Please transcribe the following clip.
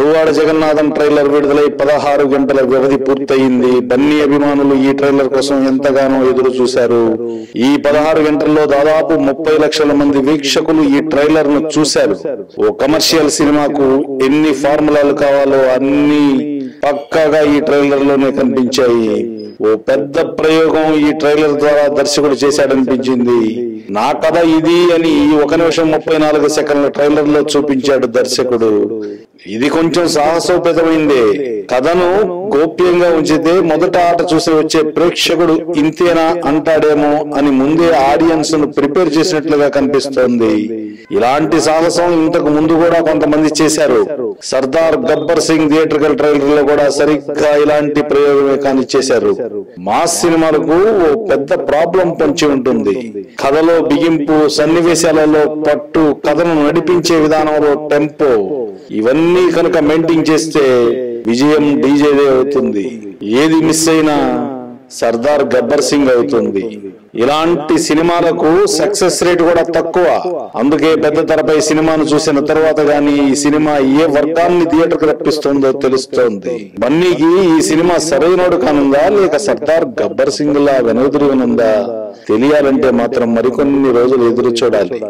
Duvvada Jagannatham trailer విడుదలై పదహారు గంటల వ్యవధి పూర్తయింది. బన్నీ అభిమానులు ఈ ట్రైలర్ కోసం ఎంతగానో ఎదురు చూశారు. ఈ పదహారు గంటల్లో దాదాపు ముప్పై లక్షల మంది వీక్షకులు ఈ ట్రైలర్ను చూశారు. ఓ కమర్షియల్ సినిమాకు ఎన్ని ఫార్ములాలు కావాలో అన్ని పక్కాగా ఈ ట్రైలర్లోనే కనిపించాయి. ఓ పెద్ద ప్రయోగం ఈ ట్రైలర్ ద్వారా దర్శకుడు చేశాడనిపించింది. నా కథ ఇది అని ఒక నిమిషం ముప్పై నాలుగు సెకండ్ల ట్రైలర్లో చూపించాడు దర్శకుడు. ఇది కొంచెం సాహసోపేతమైంది. కథను గోప్యంగా ఉంచితే మొదట ఆట చూసి వచ్చే ప్రేక్షకుడు ఇంతేనా అంటాడేమో అని ముందే ఆడియన్స్ను ప్రిపేర్ చేసినట్లుగా కనిపిస్తోంది. ఇలాంటి సాహసం ఇంతకు ముందు కూడా కొంతమంది చేశారు. సర్దార్ గబ్బర్ సింగ్ థియేటర్ ట్రైలర్లో కూడా సరిగ్గా ఇలాంటి ప్రయోగమే కానీ చేశారు. మాస్ సినిమాలకు ఓ పెద్ద ప్రాబ్లం పంచి ఉంటుంది. కథలో బిగింపు సన్నివేశాలలో పట్టు కథను నడిపించే విధానంలో టెంపో ఇవన్నీ కనుక మెయింటైన్ చేస్తే విజయం డీజేదే అవుతుంది. ఏది మిస్ అయినా సర్దార్ గబ్బర్ సింగ్ అవుతుంది. ఇలాంటి సినిమాలకు సక్సెస్ రేట్ కూడా తక్కువ. అందుకే పెద్ద తెరపై సినిమాను చూసిన తర్వాత గానీ ఈ సినిమా ఏ వర్గాన్ని థియేటర్కు రప్పిస్తుందో తెలుస్తోంది. బన్నీకి ఈ సినిమా సరైనోడు కానుందా? లేక సర్దార్ గబ్బర్ సింగ్ లా వెనుదిరిగినుందా తెలియాలంటే మాత్రం మరికొన్ని రోజులు ఎదురు చూడాలి.